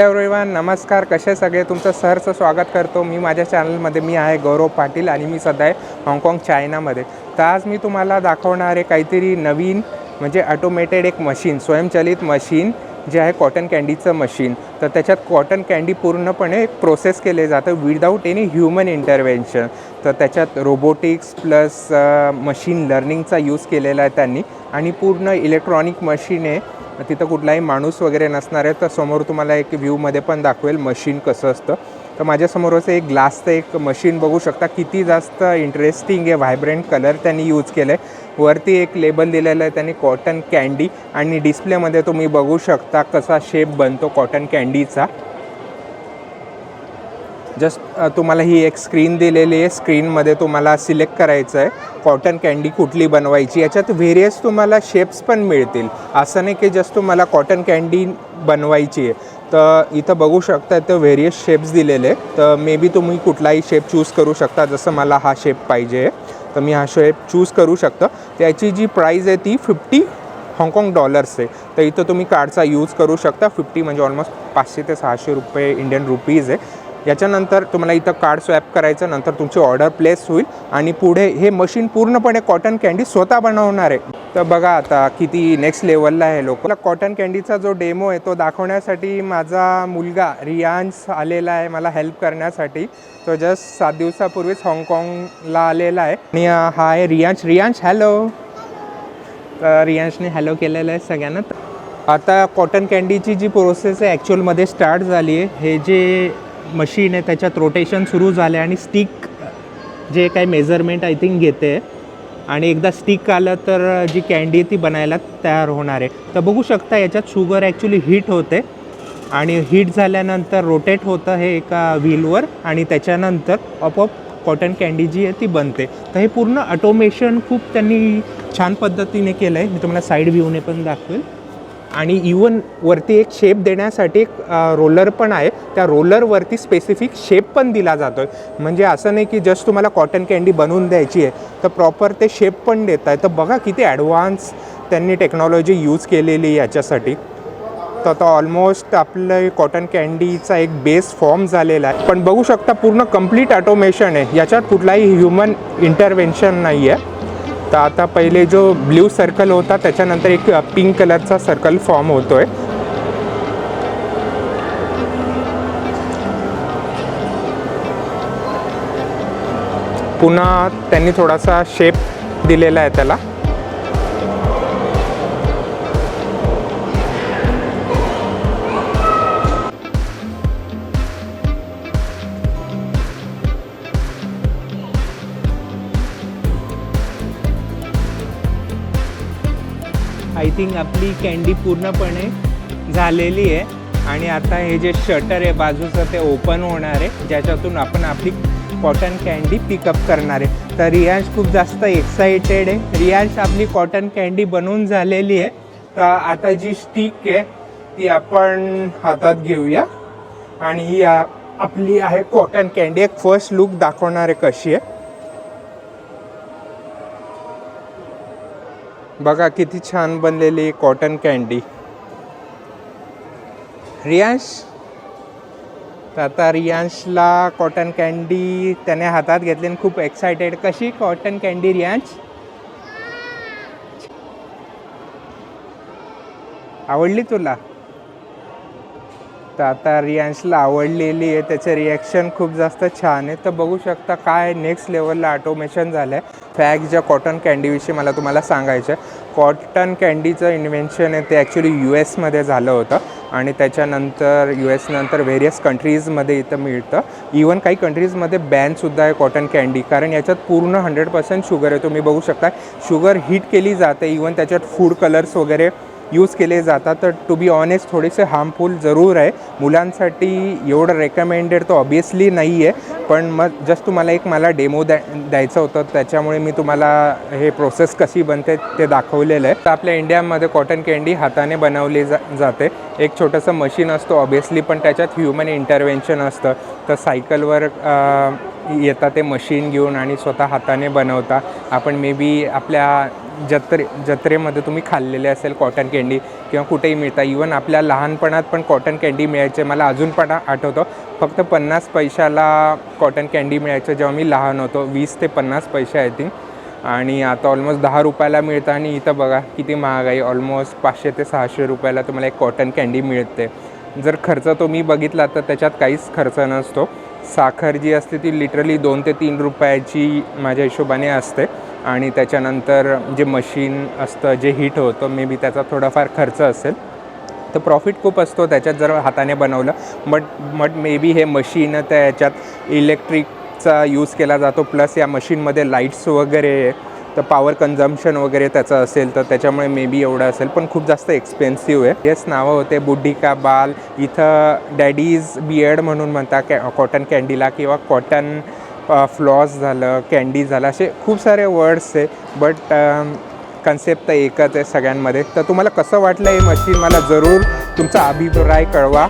Everyone नमस्कार. कसे सगळे? तुमचं सरचं स्वागत करतो. मी माझ्या चॅनलमध्ये मी आहे गौरव पाटील आणि मी सध्या आहे हाँगकाँग चायनामध्ये. तर आज मी तुम्हाला दाखवणार आहे काहीतरी नवीन म्हणजे ऑटोमेटेड एक मशीन स्वयंचलित मशीन जे आहे कॉटन कँडीचं मशीन तर त्याच्यात कॉटन कँडी पूर्णपणे प्रोसेस केले जातं विदाऊट एनी ह्युमन इंटरव्हेन्शन तर त्याच्यात रोबोटिक्स प्लस मशीन लर्निंगचा यूज केलेला आहे त्यांनी. आणि पूर्ण इलेक्ट्रॉनिक मशीन आहे. तिथं कुठलाही माणूस वगैरे नसणार आहे तर समोर तुम्हाला एक व्ह्यूमध्ये पण दाखवेल मशीन कसं असतं. तर माझ्यासमोरचं एक ग्लासचं एक मशीन बघू शकता. किती जास्त इंटरेस्टिंग आहे व्हायब्रंट कलर त्यांनी यूज केलं आहे वरती एक लेबल दिलेलं आहे त्यांनी कॉटन कँडी आणि डिस्प्लेमध्ये तुम्ही बघू शकता कसा शेप बनतो कॉटन कँडीचा जस्ट तुम्हाला ही एक स्क्रीन दिलेली आहे. स्क्रीनमध्ये तुम्हाला सिलेक्ट करायचं आहे. कॉटन कँडी कुठली बनवायची? याच्यात व्हेरियस तुम्हाला शेप्स पण मिळतील. असं नाही की जस्ट तुम्हाला कॉटन कँडी बनवायची आहे. तर इथं बघू शकता तर व्हेरियस शेप्स दिलेले तर मे बी तुम्ही कुठलाही शेप चूज करू शकता जसं मला हा शेप पाहिजे तर मी हा शेप चूज करू शकतो. त्याची जी प्राईज आहे ती फिफ्टी हाँगकाँग डॉलर्स आहे. तर इथं तुम्ही कार्डचा यूज करू शकता. फिफ्टी म्हणजे ऑलमोस्ट पाचशे ते सहाशे रुपये इंडियन रुपीज आहे. याच्यानंतर तुम्हाला इथं कार्ड स्वॅप करायचं नंतर तुमची ऑर्डर प्लेस होईल आणि पुढे हे मशीन पूर्णपणे कॉटन कँडी स्वतः बनवणार आहे. तर बघा आता किती नेक्स्ट लेवलला आहे लोक. कॉटन कँडीचा जो डेमो आहे तो दाखवण्यासाठी माझा मुलगा रियांस आलेला आहे मला हेल्प करण्यासाठी. तो जस्ट सात दिवसापूर्वीच हाँगकाँगला आलेला आहे. आणि हा आहे रियांश. रियांश हॅलो तर रियांशने हॅलो केलेलं आहे सगळ्यांना. आता कॉटन कँडीची जी प्रोसेस आहे ॲक्च्युअलमध्ये स्टार्ट झाली आहे. हे जे मशीन आहे त्याच्यात रोटेशन सुरू झालं आहे आणि स्टिक जे काही मेजरमेंट आय थिंक घेते. आणि एकदा स्टिक आलं तर जी कँडी आहे ती बनायला तयार होणार आहे. तर बघू शकता याच्यात शुगर ॲक्च्युली हीट होते. आणि हीट झाल्यानंतर रोटेट होतं हे एका व्हीलवर आणि त्याच्यानंतर आपोआप कॉटन कँडी जी आहे ती बनते. तर हे पूर्ण ऑटोमेशन खूप त्यांनी छान पद्धतीने केलं आहे मी तुम्हाला साईड व्ह्यूने पण दाखवेल. आणि इवन वरती एक शेप देण्यासाठी एक रोलर पण आहे. त्या रोलरवरती स्पेसिफिक शेप पण दिला जातो आहे म्हणजे असं नाही की जस्ट तुम्हाला कॉटन कँडी बनवून द्यायची आहे तर प्रॉपर ते शेप पण देत आहे. तर बघा किती ॲडव्हान्स त्यांनी टेक्नॉलॉजी यूज केलेली आहे याच्यासाठी. तर आता ऑलमोस्ट आपलं कॉटन कँडीचा एक बेस फॉर्म झालेला आहे. पण बघू शकता पूर्ण कंप्लीट ऑटोमेशन आहे. याच्यात कुठलाही ह्युमन इंटरव्हेन्शन नाही आहे तर आता पहिले जो ब्ल्यू सर्कल होता त्याच्यानंतर एक पिंक कलरचा सर्कल फॉर्म होतोय. पुन्हा त्यांनी थोडासा शेप दिलेला आहे त्याला. आय थिंक आपली कँडी पूर्णपणे झालेली आहे. आणि आता हे जे शटर आहे बाजूचं ते ओपन होणार आहे ज्याच्यातून आपण आपली कॉटन कँडी पिकअप करणार आहे. तर रियांश खूप जास्त एक्साइटेड आहे. रियांश आपली कॉटन कँडी बनवून झालेली आहे. तर आता जी स्टिक आहे ती आपण हातात घेऊया. आणि ही आपली आहे कॉटन कँडी एक फर्स्ट लुक दाखवणार आहे कशी आहे. बघा किती छान बनलेली कॉटन कँडी रियांश? तर आता रियांशला कॉटन कँडी त्याने हातात घेतली आणि खूप एक्सायटेड कशी कॉटन कँडी रियांश? आवडली तुला? तर आता रियांशला आवडलेली आहे. त्याचे रिॲक्शन खूप जास्त छान आहे. तर बघू शकता काय नेक्स्ट लेवलला ऑटोमेशन झालं आहे फॅक्ट ज्या कॉटन कँडीविषयी मला तुम्हाला सांगायचं आहे कॉटन कँडीचं इन्व्हेन्शन आहे ते ॲक्च्युली यू एसमध्ये झालं होतं आणि त्याच्यानंतर यू एसनंतर व्हेरियस कंट्रीजमध्ये इथं मिळतं. इवन काही कंट्रीजमध्ये बॅनसुद्धा आहे कॉटन कँडी कारण याच्यात पूर्ण हंड्रेड पर्सेंट शुगर आहे. तुम्ही बघू शकता शुगर हीट केली जाते. इवन त्याच्यात फूड कलर्स वगैरे यूज केले जातात. तर टू बी ऑनेस्ट थोडेसे हार्मफुल जरूर आहे. मुलांसाठी एवढं रेकमेंडेड तर ऑबियसली नाही आहे पण मग जस्ट तुम्हाला एक मला डेमो द्या द्यायचं होतं. त्याच्यामुळे मी तुम्हाला हे प्रोसेस कशी बनते ते दाखवलेलं आहे. तर आपल्या इंडियामध्ये कॉटन कँडी हाताने बनवली जा जाते. एक छोटंसं मशीन असतो ऑबियसली पण त्याच्यात ह्युमन इंटरव्हेन्शन असतं. तर सायकलवर येता ते मशीन घेऊन आणि स्वतः हाताने बनवता. आपण मे बी आपल्या जत्रे जत्रेमध्ये तुम्ही खाल्लेले असेल कॉटन कँडी किंवा कुठेही मिळता. इवन आपल्या लहानपणात पण कॉटन कँडी मिळायचे. मला अजून पण आठवतं. फक्त पन्नास पैशाला कॉटन कँडी मिळायचं जेव्हा मी लहान होतो. वीस ते पन्नास पैसे आय थिंक. आणि आता ऑलमोस्ट दहा रुपयाला मिळतं. आणि इथं बघा किती महागाई ऑलमोस्ट पाचशे ते सहाशे रुपयाला तुम्हाला एक कॉटन कँडी मिळते. जर खर्च तुम्ही बघितला तर त्याच्यात काहीच खर्च नसतो. साखर जी असते ती लिटरली दोन ते तीन रुपयाची माझ्या हिशोबाने असते. आणि त्याच्यानंतर जे मशीन असतं जे हीट होतं मे बी त्याचा थोडाफार खर्च असेल. तर प्रॉफिट खूप असतो त्याच्यात जर हाताने बनवलं. बट बट मे बी हे मशीन त्याच्यात इलेक्ट्रिकचा यूज केला जातो प्लस या मशीनमध्ये लाईट्स वगैरे आहे. तर पॉवर कन्झम्पशन वगैरे त्याचं असेल तर त्याच्यामुळे मे बी एवढं असेल पण खूप जास्त एक्सपेन्सिव्ह आहे. हेच नावं होते बुड्ढिका बाल. इथं डॅडीज बियर्ड म्हणून म्हणता कॅ कॉटन कँडीला किंवा कॉटन फ्लॉस झालं कँडी झालं असे खूप सारे वर्ड्स आहे. बट कन्सेप्ट तर एकच आहे सगळ्यांमध्ये. तर तुम्हाला कसं वाटलं हे मशीन मला जरूर तुमचा अभिप्राय कळवा.